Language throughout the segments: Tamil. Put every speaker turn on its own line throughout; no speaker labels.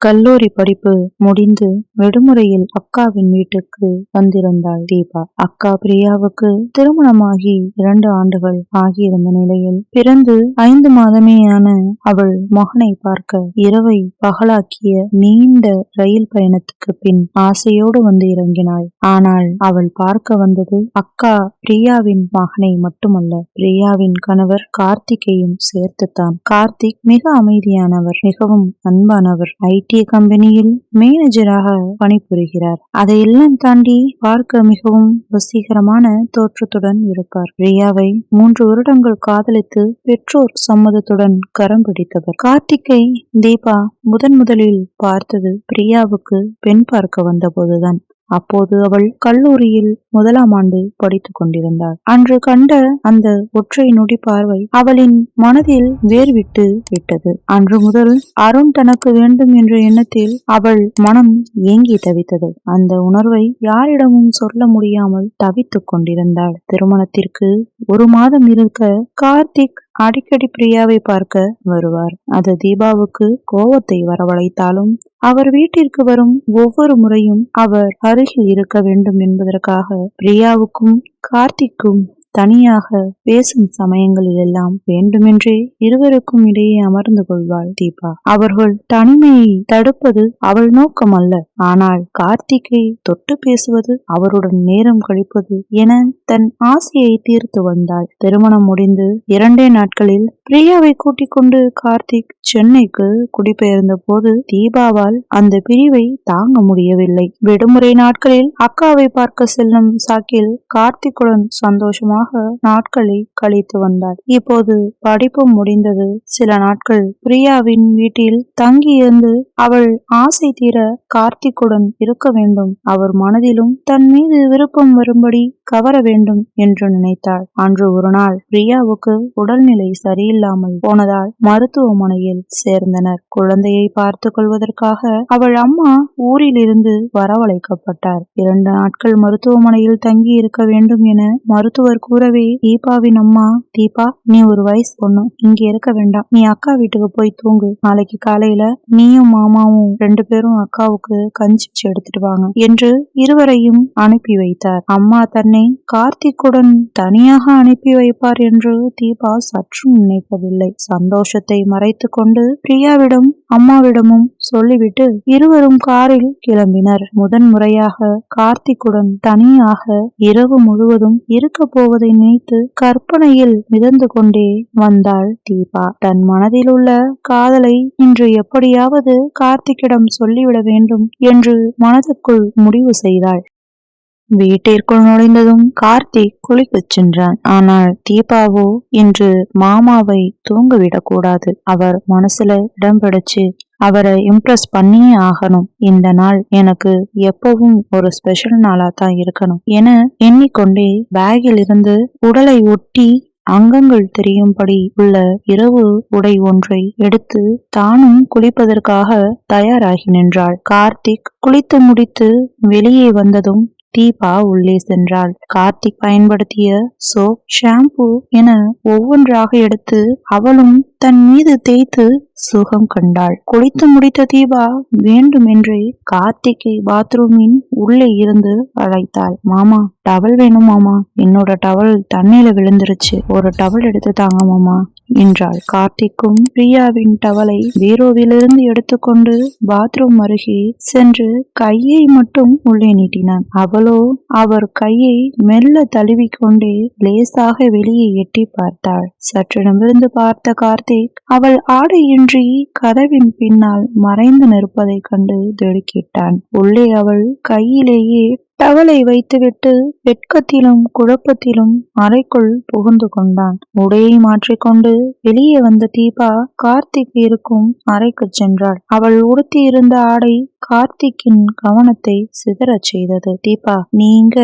கல்லூரி படிப்பு முடிந்து விடுமுறையில் அக்காவின் வீட்டுக்கு வந்திருந்தாள் தீபா. அக்கா பிரியாவுக்கு திருமணமாகி இரண்டு ஆண்டுகள் ஆகியிருந்த நிலையில் பிறந்து ஐந்து மாதமேயான அவள் மகனை பார்க்க இரவை பகலாக்கிய நீண்ட ரயில் பயணத்துக்கு பின் ஆசையோடு வந்து இறங்கினாள். ஆனால் அவள் பார்க்க வந்தது அக்கா பிரியாவின் மகனை மட்டுமல்ல பிரியாவின் கணவர் கார்த்திகையும் சேர்த்துத்தான். கார்த்திக் மிக அமைதியானவர் மிகவும் அன்பானவர் ஐடி கம்பெனியில் மேனேஜராக பணிபுரிகிறார். அதையெல்லாம் தாண்டி பார்க்க மிகவும் வசீகரமான தோற்றத்துடன் இருப்பார். ரியாவை மூன்று வருடங்கள் காதலித்து பெற்றோர் சம்மதத்துடன் கரம் பிடித்தவர். கார்த்திகை தீபா முதன் முதலில் பார்த்தது பிரியாவுக்கு பெண் பார்க்க வந்தபோதுதான். அப்போது அவள் கல்லூரியில் முதலாம் ஆண்டு படித்துக் கொண்டிருந்தாள். அன்று கண்ட அந்த ஒற்றை நொடி பார்வை அவளின் மனதில் வேர்விட்டு விட்டது. அன்று முதல் அருண் தனக்கு வேண்டும் என்ற எண்ணத்தில் அவள் மனம் ஏங்கி தவித்தது. அந்த உணர்வை யாரிடமும் சொல்ல முடியாமல் தவித்துக் கொண்டிருந்தாள். திருமணத்திற்கு ஒரு மாதம் இருக்க கார்த்திக் அடிக்கடி பிரியாவை பார்க்க வருவார். அது தீபாவுக்கு கோபத்தை வரவழைத்தாலும் அவர் வீட்டிற்கு வரும் ஒவ்வொரு முறையும் அவர் அருகில் இருக்க வேண்டும் என்பதற்காக பிரியாவுக்கும் கார்த்திக்கும் தனியாக பேசும் சமயங்களில் எல்லாம் வேண்டுமென்றே இருவருக்கும் இடையே அமர்ந்து கொள்வாள் தீபா. அவர்கள் தனிமையை தடுப்பது அவள் நோக்கம் அல்ல. ஆனால் கார்த்திகை தொட்டு பேசுவது அவருடன் நேரம் கழிப்பது என தன் ஆசையை தீர்த்து வந்தாள். திருமணம் முடிந்து இரண்டே நாட்களில் பிரியாவை கூட்டிக் கொண்டு கார்த்திக் சென்னைக்கு குடிபெயர்ந்த போது தீபாவால் அந்த பிரிவை தாங்க முடியவில்லை. விடுமுறை நாட்களில் அக்காவை பார்க்க செல்லும் சாக்கில் கார்த்திக்குடன் சந்தோஷமா சுகமாக நாட்களை கழித்து வந்தாள் இப்போது படிப்பு முடிந்தது. சில நாட்கள் பிரியாவின் வீட்டில் தங்கியிருந்து அவள் ஆசை தீர கார்த்திக்குடன் இருக்க வேண்டும். அவர் மனதிலும் தன் மீது விருப்பம் வரும்படி கவர வேண்டும் என்று நினைத்தாள். அன்று ஒரு நாள் பிரியாவுக்கு உடல்நிலை சரியில்லாமல் போனதால் மருத்துவமனையில் சேர்ந்தனர். குழந்தையை பார்த்து கொள்வதற்காக அவள் அம்மா ஊரிலிருந்து வரவழைக்கப்பட்டார். இரண்டு நாட்கள் மருத்துவமனையில் தங்கி இருக்க வேண்டும் என மருத்துவர் கூறவே தீபாவின் அம்மா தீபா நீ ஒரு வயசு பொண்ணு. இங்க இருக்க வேண்டாம். நீ அக்கா வீட்டுக்கு போய் தூங்கு. நாளைக்கு காலையில நீயும் மாமாவும் ரெண்டு பேரும் அக்காவுக்கு கஞ்சி எடுத்துட்டு வாங்க என்று இருவரையும் அனுப்பி வைத்தார். அம்மா தன்னை கார்த்திக்குடன் தனியாக அனுப்பி வைப்பார் என்று தீபா சற்றும் நினைக்கவில்லை. சந்தோஷத்தை மறைத்து கொண்டு பிரியாவிடம் அம்மாவிடமும் சொல்லிவிட்டு இருவரும் காரில் கிளம்பினர். முதன் முறையாக கார்த்திக்குடன் தனியாக இரவு முழுவதும் இருக்க போவது போவதை நினைத்து கற்பனையில் மிதந்து கொண்டே வந்தாள் தீபா. தன் மனதில் உள்ள காதலை இன்று எப்படியாவது கார்த்திக்கிடம் சொல்லிவிட வேண்டும் என்று மனதுக்குள் முடிவு செய்தாள். வீட்டிற்குள் நுழைந்ததும் கார்த்திக் குளிக்கச் சென்றான். ஆனால் தீபாவோ இன்று மாமாவை தூங்கவிடக்கூடாது. அவர் மனசுல இடம் பிடிச்சு அவரை இம்ப்ரெஸ் பண்ணியே ஆகணும். இந்த நாள் எனக்கு எப்பவும் ஒரு ஸ்பெஷல் நாளா தான் இருக்கணும் என எண்ணிக்கொண்டே பேகில் இருந்து உடலை ஒட்டி அங்கங்கள் தெரியும்படி உள்ள இரவு உடை ஒன்றை எடுத்து தானும் குளிப்பதற்காக தயாராகி நின்றாள். கார்த்திக் குளித்து முடித்து வெளியே வந்ததும் தீபா உள்ளே சென்றாள். கார்த்திக் பயன்படுத்திய சோப் ஷாம்பு என ஒவ்வொன்றாக எடுத்து அவளும் தன் மீது தேய்த்து சுகம் கண்டாள். குளித்து முடித்த தீபா வேண்டுமென்றே கார்த்திகை பாத்ரூமின் உள்ளே இருந்து அழைத்தாள். மாமா டவல் வேணும் மாமா. என்னோட டவல் தண்ணியில விழுந்துருச்சு. ஒரு டவல் எடுத்து தாங்க மாமா. என்றாள். கார்த்திக்கும் பிரியாவின் டவலை பீரோவிலிருந்து எடுத்துக்கொண்டு பாத்ரூம் அருகே சென்று கையை மட்டும் உள்ளே நீட்டினான். அவளோ அவர் கையை மெல்ல தழுவிக்கொண்டே லேசாக வெளியே எட்டி பார்த்தாள். சற்று நிமிர்ந்து பார்த்த கார்த்திக் அவள் ஆடையின்றி கதவின் பின்னால் மறைந்து நிற்பதைக் கண்டு திடுக்கிட்டான். உள்ளே அவள் கையிலேயே டவலை வைத்துவிட்டு வெட்கத்திலும் குழப்பத்திலும் அறைக்குள் புகுந்து கொண்டான். உடையை மாற்றிக்கொண்டு வெளியே வந்த தீபா கார்த்திக் இருக்கும் அறைக்கு சென்றாள். அவள் உடுத்தியிருந்த ஆடை கார்த்திக்கின் கவனத்தை சிதறச் செய்தது. தீபா நீங்க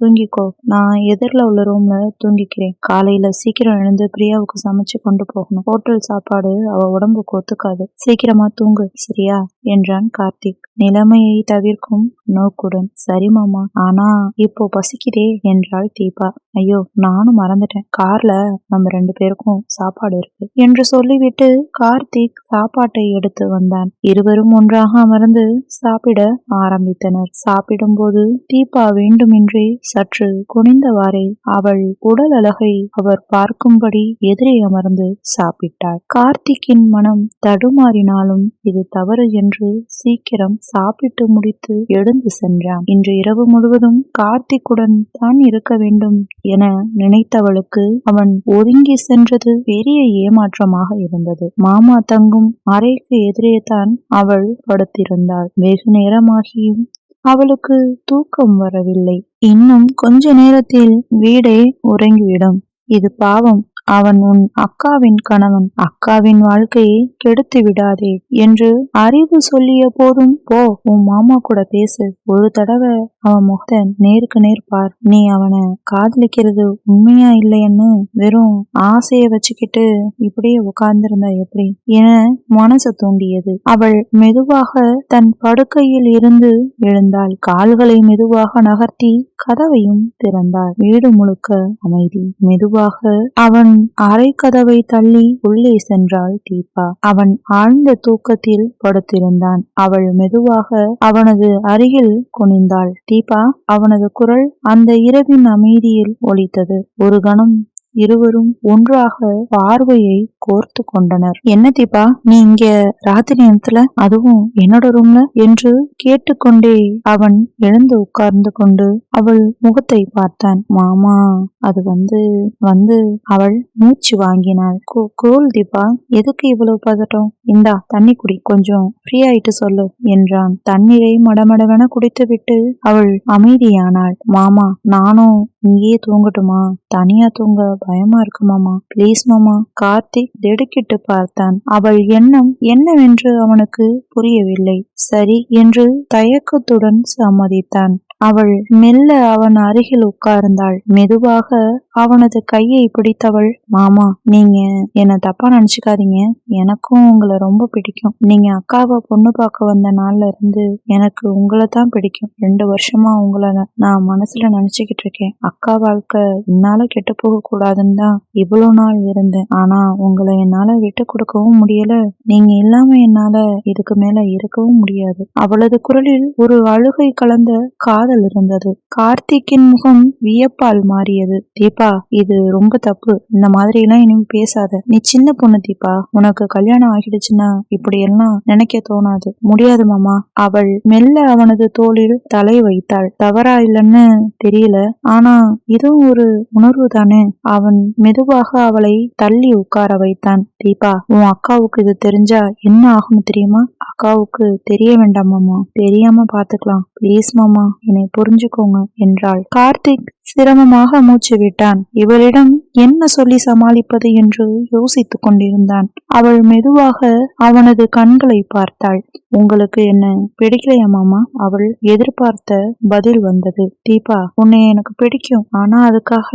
தூங்கிக்கோ. நான் எதிரில் உள்ள ரூம்ல தூங்கிக்கிறேன். காலையில சீக்கிரம் எழுந்து பிரியாவுக்கு சமைச்சு கொண்டு போகணும். ஹோட்டல் சாப்பாடு அவ உடம்புக்கு ஒத்துக்காது. சீக்கிரமா தூங்கு சரியா? என்றான் கார்த்திக். நிலைமையை தவிர்க்கும் நோக்குடன். சரி மாமா ஆனா இப்போ பசிக்குதே என்றாள் தீபா. ஐயோ நானும் மறந்துட்டேன். கார்ல நம்ம ரெண்டு பேருக்கும் சாப்பாடு இருக்கு என்று சொல்லிவிட்டு கார்த்திக் சாப்பாட்டை எடுத்து வந்தான். இருவரும் ஒன்றாக அமர்ந்து சாப்பிட ஆரம்பித்தனர். சாப்பிடும்போது தீபா வேண்டுமென்றே சற்று குனிந்தவாறே அவள் உடல் அழகை அவர் பார்க்கும்படி எதிரே அமர்ந்து சாப்பிட்டாள். கார்த்திக்கின் மனம் தடுமாறினாலும் இது தவறு என்று சீக்கிரம் சாப்பிட்டு முடித்து எழுந்து சென்றான். இன்று இரவு முழுவதும் கார்த்திக்குடன் தான் இருக்க வேண்டும் என நினைத்தவளுக்கு அவன் ஒதுங்கி சென்றது பெரிய ஏமாற்றமாக இருந்தது. மாமா தங்கும் அறைக்கு எதிரே தான் அவள் படுத்திருந்தாள். வெகு நேரமாகியும் அவளுக்கு தூக்கம் வரவில்லை. இன்னும் கொஞ்ச நேரத்தில் வீடே உறங்கிவிடும். இது பாவம். அவன் உன் அக்காவின் கணவன் அக்காவின் வாழ்க்கையை கெடுத்து விடாதே என்று அறிவு சொல்லிய போதும் போ உன் மாமா கூட பேசு. ஒரு தடவை அவன் முகத்தை நேருக்கு நேர் பார். நீ அவனை காதலிக்கிறது உண்மையா இல்லைன்னு வெறும் ஆசைய வச்சுக்கிட்டு இப்படியே உட்கார்ந்திருந்தா எப்படி? என மனசு தூண்டியது. அவள் மெதுவாக தன் படுக்கையில் இருந்து எழுந்தாள். கால்களை மெதுவாக நகர்த்தி கதவையும் திறந்தாள். வீடு முழுக்க அமைதி. மெதுவாக அவன் அரை கதவை தள்ளி உள்ளே சென்றாள் தீபா. அவன் ஆழ்ந்த தூக்கத்தில் படுத்திருந்தான். அவள் மெதுவாக அவனது அருகில் குனிந்தாள். தீபா அவனது குரல் அந்த இரவின் அமைதியில் ஒலித்தது. ஒரு கணம் இருவரும் ஒன்றாக பார்வையை கோர்த்து கொண்டனர். என்ன தீபா நீ இங்க ராத்திரி நேரத்துல? அதுவும் என்னோட ரூம்ல என்று கேட்டுக்கொண்டே அவன் எழுந்து உட்கார்ந்து கொண்டு அவள் முகத்தை பார்த்தான். மாமா அது வந்து வந்து அவள் மூச்சு வாங்கினாள். கோல் தீபா எதுக்கு இவ்வளவு பதட்டம்? இந்தா தண்ணி குடி கொஞ்சம் ஃப்ரீ ஆயிட்டு சொல்லு என்றான். தண்ணீரை மடமடவென குடித்துவிட்டு அவள் அமைதியானாள். மாமா நானும் இங்கேயே தூங்கட்டுமா? தனியா தூங்க பயமா இருக்கு மாமா. ப்ளீஸ் மாமா. கார்த்திக் திடுக்கிட்டு பார்த்தான். அவள் எண்ணம் என்னவென்று அவனுக்கு புரியவில்லை. சரி என்று தயக்கத்துடன் சம்மதித்தான். அவள் மெல்ல அவன் அருகில் உட்கார்ந்தாள். மெதுவாக அவனது கையை பிடித்தவள் மாமா நீங்க என்ன தப்பா நினைச்சுக்காதீங்க. எனக்கும் உங்களை ரொம்ப பிடிக்கும். நீங்க அக்காவை பொண்ணு பார்க்க வந்த நாள்ல இருந்து எனக்கு உங்களை தான் பிடிக்கும். ரெண்டு வருஷமா உங்களை நான் மனசுல நினைச்சுக்கிட்டு இருக்கேன். அக்கா வாழ்க்கை என்னால கெட்டு போக கூடாதுன்னு தான் இவ்வளவு நாள் இருந்தேன். ஆனா உங்களை என்னால விட்டு கொடுக்கவும் முடியல. நீங்க இல்லாம என்னால இதுக்கு மேல இருக்கவும் முடியாது. அவளது குரலில் ஒரு அழுகை கலந்த காத காதல் இருந்தது. கார்த்திக்கின் முகம் வியப்பால் மாறியது. தீபா இது ரொம்ப தப்பு. இந்த மாதிரி எல்லாம் இனிமே பேசாத. நீ சின்ன பொண்ணு தீபா. உனக்கு கல்யாணம் ஆகிடுச்சுன்னா இப்படி எல்லாம் நினைக்க தோணாது. முடியாது மாமா. அவள் மெல்ல அவனது தோளில் தலை வைத்தாள். தவறா இல்லைன்னு தெரியல. ஆனா இதுவும் ஒரு உணர்வு தானே? அவன் மெதுவாக அவளை தள்ளி உட்கார வைத்தான். தீபா உன் அக்காவுக்கு இது தெரிஞ்சா என்ன ஆகும் தெரியுமா? அக்காவுக்கு தெரிய வேண்டாம் மாமா. தெரியாம பாத்துக்கலாம். பிளீஸ் மாமா என்னை புரிஞ்சுக்கோங்க என்றாள். கார்த்திக் சிரமமாக மூச்சு விட்டான். இவளிடம் என்ன சொல்லி சமாளிப்பது என்று யோசித்துக் கொண்டிருந்தான். அவள் மெதுவாக அவனது கண்களை பார்த்தாள். உங்களுக்கு என்ன பிடிக்கலையா மாமா? அவள் எதிர்பார்த்த பதில் வந்தது. தீபா உன்னை எனக்கு பிடிக்கும். ஆனா அதுக்காக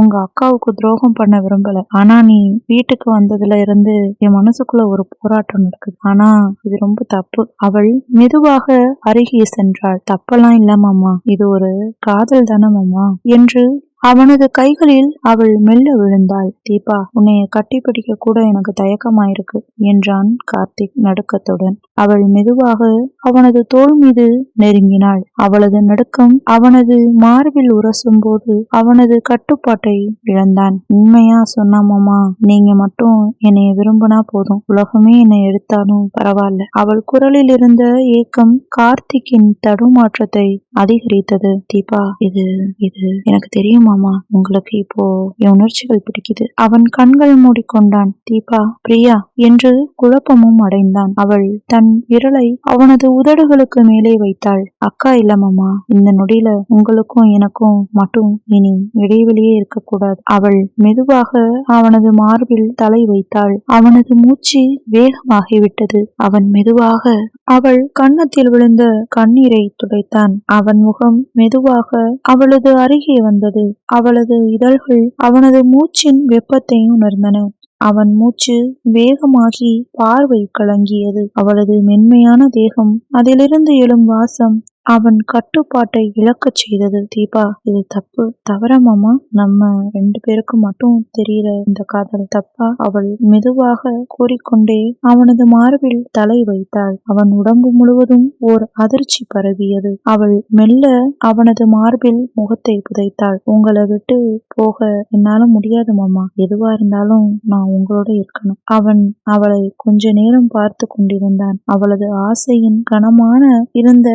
உங்க அக்காவுக்கு துரோகம் பண்ண விரும்பல. ஆனா நீ வீட்டுக்கு வந்ததுல இருந்து என் மனசுக்குள்ள ஒரு போராட்டம் நடக்குது. ஆனா இது ரொம்ப தப்பு. அவள் மெதுவாக அருகே சென்றாள். தப்பெல்லாம் இல்ல மாமா. இது ஒரு காதல் தானே மாமா? என்று அவனது கைகளில் அவள் மெல்ல விழுந்தாள். தீபா உன்னைய கட்டிப்பிடிக்க கூட எனக்கு தயக்கமாயிருக்கு என்றான் கார்த்திக் நடுக்கத்துடன். அவள் மெதுவாக அவனது தோல் மீது நெருங்கினாள். அவளது நடுக்கம் அவனது மார்பில் உரசும் போது அவனது கட்டுப்பாட்டை இழந்தான். உண்மையா சொன்னாமாமா நீங்க மட்டும் என்னைய விரும்பினா போதும். உலகமே என்னை எடுத்தாலும் பரவாயில்ல. அவள் குரலில் இருந்த ஏக்கம் கார்த்திக்கின் தடுமாற்றத்தை அதிகரித்தது. தீபா இது இது எனக்கு தெரியுமா? மாமா உங்களுக்கு இப்போ என் உணர்ச்சிகள் பிடிக்குது. அவன் கண்கள் மூடிக்கொண்டான். தீபா பிரியா என்று குழப்பமும் அடைந்தான். அவள் தன் விரலை அவனது உதடுகளுக்கு மேலே வைத்தாள். அக்கா இல்ல மாமா இந்த நொடியில உங்களுக்கும் எனக்கும் மட்டும் இனி இடைவெளியே இருக்கக்கூடாது. அவள் மெதுவாக அவனது மார்பில் தலை வைத்தாள். அவனது மூச்சு வேகமாகிவிட்டது. அவன் மெதுவாக அவள் கன்னத்தில் விழுந்த கண்ணீரை துடைத்தான். அவன் முகம் மெதுவாக அவளது அருகே வந்தது. அவளது இதழ்கள் அவனது மூச்சின் வெப்பத்தை உணர்ந்தன. அவன் மூச்சு வேகமாகி பார்வை கலங்கியது. அவளது மென்மையான தேகம் அதிலிருந்து எழும் வாசம் அவன் கட்டுப்பாட்டை இழக்கச் செய்தது. தீபா இது தப்பு தவற மாமா? நம்ம ரெண்டு பேருக்கும் மட்டும் தெரியற இந்த காதல் தப்பா? அவள் மெதுவாக கூறிக்கொண்டே அவனது மார்பில் தலை வைத்தாள். அவன் உடம்பு முழுவதும் ஓர் அதிர்ச்சி பரவியது. அவள் மெல்ல அவனது மார்பில் முகத்தை புதைத்தாள். உங்களை விட்டு போக என்னால முடியாது மாமா. எதுவா இருந்தாலும் நான் உங்களோட இருக்கணும். அவன் அவளை கொஞ்ச நேரம் பார்த்து கொண்டிருந்தான். அவளது ஆசையின் கனமான இருந்த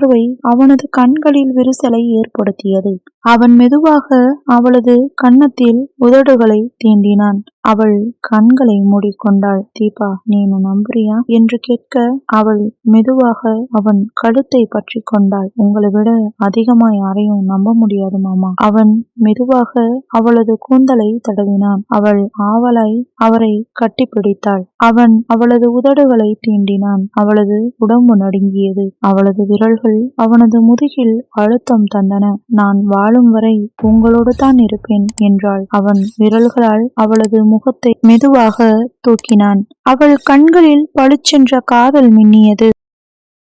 பார்வை அவனது கண்களில் விரிசலை ஏற்படுத்தியது. அவன் மெதுவாக அவளது கன்னத்தில் உதடுகளை தீண்டினான். அவள் கண்களை மூடிக்கொண்டாள். தீபா நீ என்ன நம்புறியா? என்று கேட்க அவள் மெதுவாக அவன் கழுத்தை பற்றி கொண்டாள். உங்களை விட அதிகமா யாரையும் நம்ப முடியாது மாமா. அவன் மெதுவாக அவளது கூந்தலை தடவினான். அவள் ஆவலாய் அவரை கட்டிப்பிடித்தாள். அவன் அவளது உதடுகளை தீண்டினான். அவளது உடம்பு நடுங்கியது. அவளது விரல்கள் அவனது முதுகில் அழுத்தம் தந்தன. நான் வாழும் வரை உங்களோடு தான் இருப்பேன் என்றாள். அவன் விரல்களால் அவளது முகத்தை மெதுவாக தூக்கினான். அவள் கண்களில் பளிச்சென்ற காதல் மின்னியது.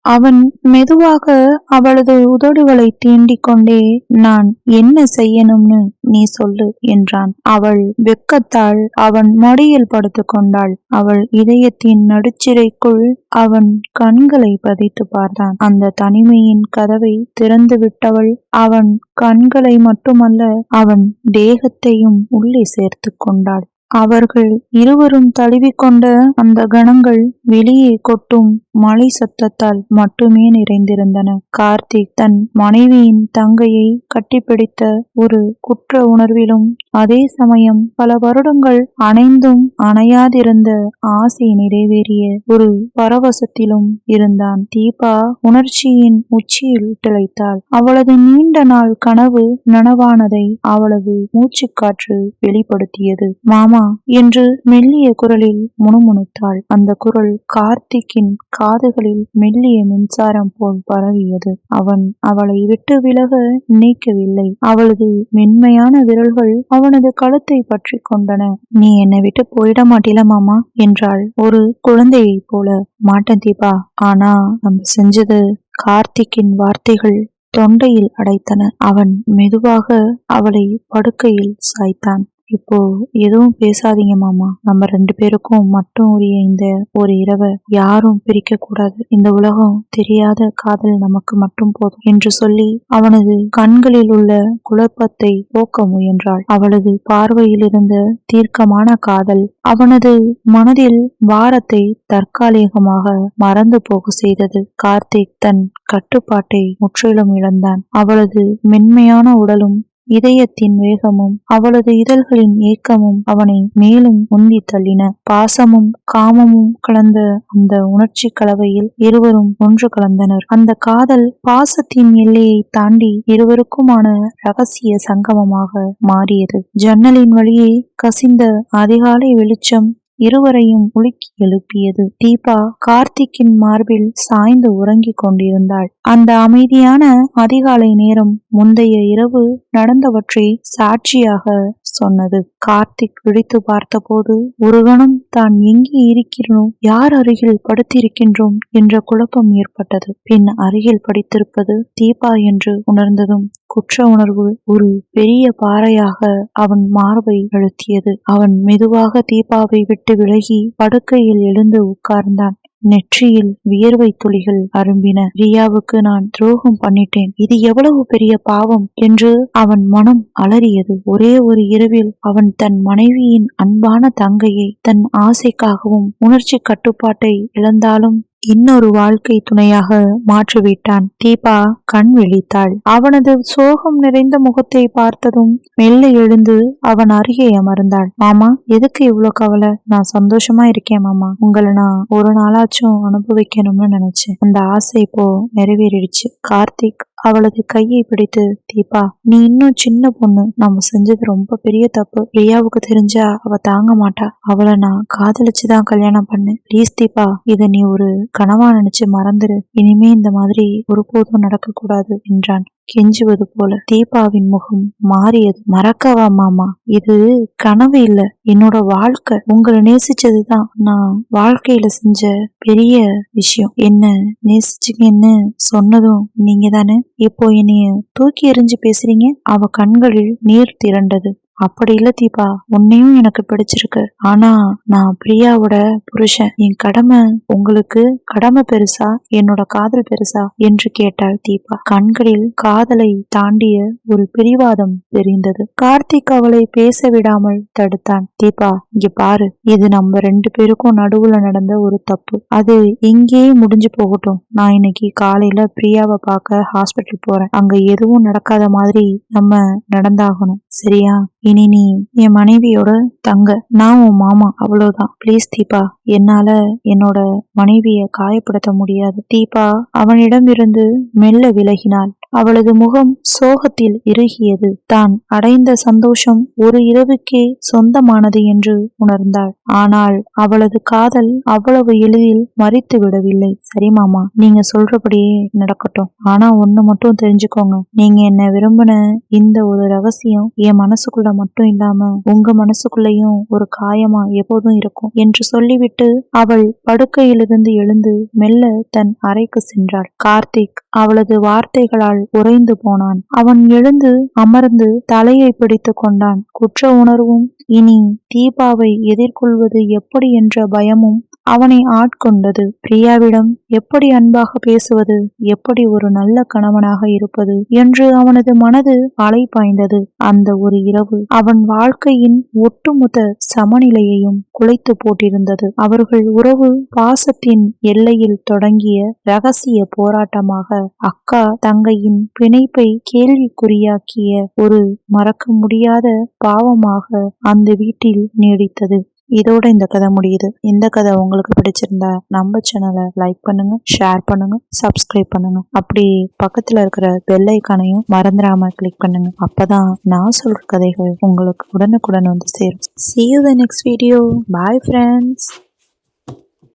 அவன் மெதுவாக அவளது உதடுகளை தீண்டிக் கொண்டே நான் என்ன செய்யணும்னு நீ சொல்லு என்றான். அவள் வெக்கத்தால் அவன் மடியில் படுத்து கொண்டாள். அவள் இதயத்தின் நடுச்சிறைக்குள் அவன் கண்களை பதித்து பார்த்தான். அந்த தனிமையின் கதவை திறந்து விட்டவள் அவன் கண்களை மட்டுமல்ல அவன் தேகத்தையும் உள்ளே சேர்த்து கொண்டாள். அவர்கள் இருவரும் தழுவிக்கொண்ட அந்த கணங்கள் வெளியே கொட்டும் மழை சத்தத்தால் மட்டுமே நிறைந்திருந்தன. கார்த்திக் தன் மனைவியின் தங்கையை கட்டிப்பிடித்த ஒரு குற்ற உணர்விலும் அதே சமயம் பல வருடங்கள் அணைந்தும் அணையாதிருந்த ஆசை நிறைவேறிய ஒரு பரவசத்திலும் இருந்தான். தீபா உணர்ச்சியின் உச்சியில் திளைத்தாள். அவளது நீண்ட நாள் கனவு நனவானதை அவளது மூச்சுக்காற்று வெளிப்படுத்தியது. மாமா அம்மா என்று மெல்லிய குரலில் முணுமுணுத்தாள். அந்த குரல் கார்த்திக்கின் காதுகளில் மெல்லிய மின்சாரம் போல் பரவியது. அவன் அவளை விட்டு விலக நினைக்கவில்லை. அவளது மென்மையான விரல்கள் அவனது கழுத்தை பற்றி கொண்டன. நீ என்னை விட்டு போயிட மாட்டில மாமா என்றாள் ஒரு குழந்தையைப் போல. மாட்டன் தீபா. ஆனா நம்ம செஞ்சது கார்த்திக்கின் வார்த்தைகள் தொண்டையில் அடைத்தன. அவன் மெதுவாக அவளை படுக்கையில் சாய்த்தான். இப்போ எதுவும் பேசாதீங்க மாமா. நம்ம ரெண்டு பேருக்கும் மட்டும் உரிய இந்த ஒரு இரவை யாரும் பிரிக்க கூடாது. இந்த உலகம் தெரியாத காதல் நமக்கு மட்டும் போதும் என்று சொல்லி அவனது கண்களில் உள்ள குழப்பத்தை போக்க முயன்றாள். அவளது பார்வையில் இருந்த தீர்க்கமான காதல் அவனது மனதில் வாரத்தை தற்காலிகமாக மறந்து போக செய்தது. கார்த்திக் தன் கட்டுப்பாட்டை முற்றிலும் இழந்தான். அவளது மென்மையான உடலும் இதயத்தின் வேகமும் அவளது இதழ்களின் ஏக்கமும் அவனை மேலும் உந்தி தள்ளின. பாசமும் காமமும் கலந்த அந்த உணர்ச்சி கலவையில் இருவரும் ஒன்று கலந்தனர். அந்த காதல் பாசத்தின் எல்லையை தாண்டி இருவருக்குமான ரகசிய சங்கமமாக மாறியது. ஜன்னலின் வழியே கசிந்த அதிகாலை வெளிச்சம் இருவரையும் உலுக்கி எழுப்பியது. தீபா கார்த்திக்கின் மார்பில் சாய்ந்து உறங்கிக் கொண்டிருந்தாள். அந்த அமைதியான அதிகாலை நேரம் முந்தைய இரவு நடந்தவற்றை சாட்சியாக சொன்னது. கார்த்திக் விழித்து பார்த்தபோது ஒரு கணம் தான் எங்கே இருக்கிறோம் யார் அருகில் படுத்திருக்கின்றோம்? என்ற குழப்பம் ஏற்பட்டது. பின் அருகில் படித்திருப்பது தீபா என்று உணர்ந்ததும் குற்ற உணர்வு ஒரு பெரிய பாறையாக அவன் மார்பை அழுத்தியது. அவன் மெதுவாக தீபாவை விட்டு விலகி படுக்கையில் எழுந்து உட்கார்ந்தான். நெற்றியில் வியர்வை துளிகள் அரும்பின. ரியாவுக்கு நான் துரோகம் பண்ணிட்டேன். இது எவ்வளவு பெரிய பாவம் என்று அவன் மனம் அலறியது. ஒரே ஒரு இரவில் அவன் தன் மனைவியின் அன்பான தங்கையை தன் ஆசைக்காகவும் உணர்ச்சி கட்டுப்பாட்டை இழந்தாலும் இன்னொரு வாழ்க்கை துணையாக மாற்றிவிட்டான். தீபா கண் விழித்தாள். அவனது சோகம் நிறைந்த முகத்தை பார்த்ததும் மெல்ல எழுந்து அவன் அருகே அமர்ந்தாள். மாமா எதுக்கு இவ்வளவு கவலை? நான் சந்தோஷமா இருக்கேன் மாமா. உங்களை நான் ஒரு நாளாச்சும் அனுபவிக்கணும்னு நினைச்சேன். அந்த ஆசை இப்போ நிறைவேறிடுச்சு. கார்த்திக் அவளது கையை பிடித்து தீபா நீ இன்னும் சின்ன பொண்ணு. நம்ம செஞ்சது ரொம்ப பெரிய தப்பு. பிரியாவுக்கு தெரிஞ்சா அவ தாங்க மாட்டா. அவளை நான் காதலிச்சுதான் கல்யாணம் பண்ணேன். ப்ளீஸ் தீபா இத நீ ஒரு கனவா நினைச்சு மறந்துரு. இனிமே இந்த மாதிரி ஒருபோதும் நடக்க கூடாது என்றான். கெஞ்சுவது போல தீபாவின் முகம் மாறியது. மறக்கவா மாமா? இது கனவு இல்ல. என்னோட வாழ்க்கை. உங்களை நேசிச்சதுதான் நான் வாழ்க்கையில செஞ்ச பெரிய விஷயம். என்ன நேசிச்சுங்கன்னு சொன்னதும் நீங்க தானே இப்போ என்னைய தூக்கி எறிஞ்சு பேசுறீங்க? அவ கண்களில் நீர் திரண்டது. அப்படி இல்ல தீபா உன்னையும் எனக்கு பிடிச்சிருக்கு. ஆனா நான் பிரியாவோட புருஷன். என் கடமை உங்களுக்கு கடமை பெருசா என்னோட காதல் பெருசா என்று கேட்டாள் தீபா. கண்களில் காதலை தாண்டிய ஒரு பிரிவாதம் தெரிந்தது. கார்த்திக் அவளை பேச விடாமல் தடுத்தான். தீபா இங்க பாரு. இது நம்ம ரெண்டு பேருக்கும் நடுவுல நடந்த ஒரு தப்பு. அது இங்கேயே முடிஞ்சு போகட்டும். நான் இன்னைக்கு காலையில பிரியாவை பார்க்க ஹாஸ்பிட்டல் போறேன். அங்க எதுவும் நடக்காத மாதிரி நம்ம நடந்தாகணும். சரியா? இனி நீ என் மனைவியோட தங்க. நான் உன் மாமா. அவ்வளவுதான். ப்ளீஸ் தீபா. என்னால என்னோட மனைவிய காயப்படுத்த முடியாது. தீபா அவனிடம் இருந்து மெல்ல விலகினாள். அவளது முகம் சோகத்தில் இறுகியது. தான் அடைந்த சந்தோஷம் ஒரு இரவுக்கே சொந்தமானது என்று உணர்ந்தாள். ஆனால் அவளது காதல் அவ்வளவு எளிதில் மறித்து விடவில்லை. சரி மாமா நீங்க சொல்றபடியே நடக்கட்டும். ஆனா ஒண்ணு மட்டும் தெரிஞ்சுக்கோங்க. நீங்க என்ன விரும்பின இந்த ஒரு ரகசியம் என் மனசுக்குள்ள மட்டும் இல்லாம உங்க மனசுக்குள்ளேயும் ஒரு காயமா எப்போதும் இருக்கும் என்று சொல்லிவிட்டு அவள் படுக்கையிலிருந்து எழுந்து மெல்ல தன் அறைக்கு சென்றாள். கார்த்திக் அவளது வார்த்தைகளால் உறைந்து போனான். அவன் எழுந்து அமர்ந்து தலையை பிடித்து கொண்டான். குற்ற உணர்வும் இனி தீபாவை எதிர்கொள்வது எப்படி? என்ற பயமும் அவனை ஆட்கொண்டது. பிரியாவிடம் எப்படி அன்பாக பேசுவது? எப்படி ஒரு நல்ல கணவனாக இருப்பது? என்று அவனது மனது அலை பாய்ந்தது அந்த ஒரு இரவு அவன் வாழ்க்கையின் ஒட்டுமொத்த சமநிலையையும் குலைத்து போட்டிருந்தது. அவர்கள் உறவு பாசத்தின் எல்லையில் தொடங்கிய ரகசிய போராட்டமாக அக்கா தங்கையின் பிணைப்பை கேள்விக்குறியாக்கிய ஒரு மறக்க முடியாத பாவமாக அந்த வீட்டில் நீடித்தது. இதோட இந்த கதை முடியுது. இந்த கதை உங்களுக்கு பிடிச்சிருந்தா நம்ம சேனலை லைக் பண்ணுங்க ஷேர் பண்ணுங்க சப்ஸ்கிரைப் பண்ணுங்க. அப்படி பக்கத்துல இருக்கிற பெல் ஐக்கானையும் மறந்துடாம கிளிக் பண்ணுங்க. அப்பதான் நான் சொல்ற கதைகள் உங்களுக்கு உடனுக்குடன் வந்து சேரும். See you the next video bye friends